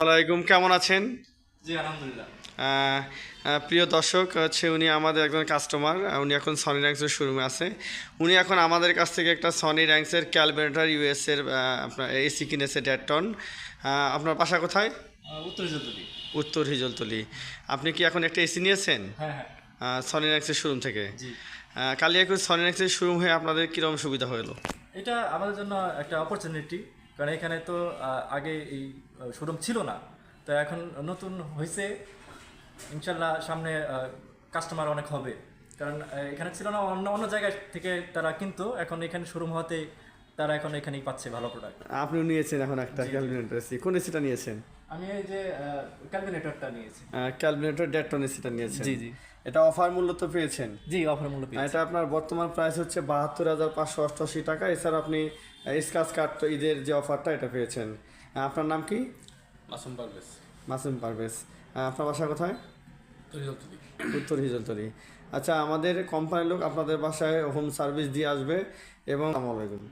আলাইকুম কেমন আছেন? জি আলহামদুলিল্লাহ। প্রিয় দর্শক হচ্ছে উনি আমাদের একজন কাস্টমার উনি এখন সনি র্যাঙ্কসের শোরুমে আছে। উনি এখন আমাদের কাছ থেকে একটা সনি র্যাঙ্কসের ক্যালকুলেটার ইউএসের আপনার এসি কিনেছে দেড় টন আপনার বাসা কোথায়? উত্তর হিজলতলি। উত্তর হিজলতলি। আপনি কি এখন একটা এসি নিয়েছেন? সনি র্যাঙ্কসের শোরুম থেকে। কালিয়াকুর সনি র্যাঙ্কসের শোরুম হয়ে আপনাদের কীরকম সুবিধা হলো? এটা আমাদের জন্য একটা অপরচুনিটি কারণ এখানে তো আগে এই শোরুম ছিল না। তো এখন নতুন হয়েছে ইনশাল্লাহ সামনে কাস্টমার অনেক হবে। কারণ এখানে ছিল না, অন্য অন্য জায়গা থেকে তারা কিন্তু। এখন এখানে শোরুম হতে তারা এখন এখানেই পাচ্ছে ভালো প্রোডাক্ট আপনিও নিয়েছেন এখন একটা ক্যালকুলেটার এসি কোন এসিটা নিয়েছেন? আমি এই যে ক্যালকুলেটরটা নিয়েছি। ক্যালকুলেটর দেড় টন এসিটা নিয়েছেন। জি, জি। এটা অফার মূল্য তো পেয়েছেন? জি অফার মূল্য পেয়েছি। এটা আপনার বর্তমান প্রাইস হচ্ছে বাহাত্তর হাজার পাঁচশো অষ্টআশি টাকা। এছাড়া আপনি স্কাচ কার্ড তো ঈদের যে অফারটা এটা পেয়েছেন। আপনার নাম কি? মাসুম পারভেজ। মাসুম পারভেজ। আপনার বাসা কোথায়? উত্তর হিজলতলি আচ্ছা আমাদের কোম্পানির লোক আপনাদের বাসায় হোম সার্ভিস দিয়ে আসবে এবং আসসালামু আলাইকুম।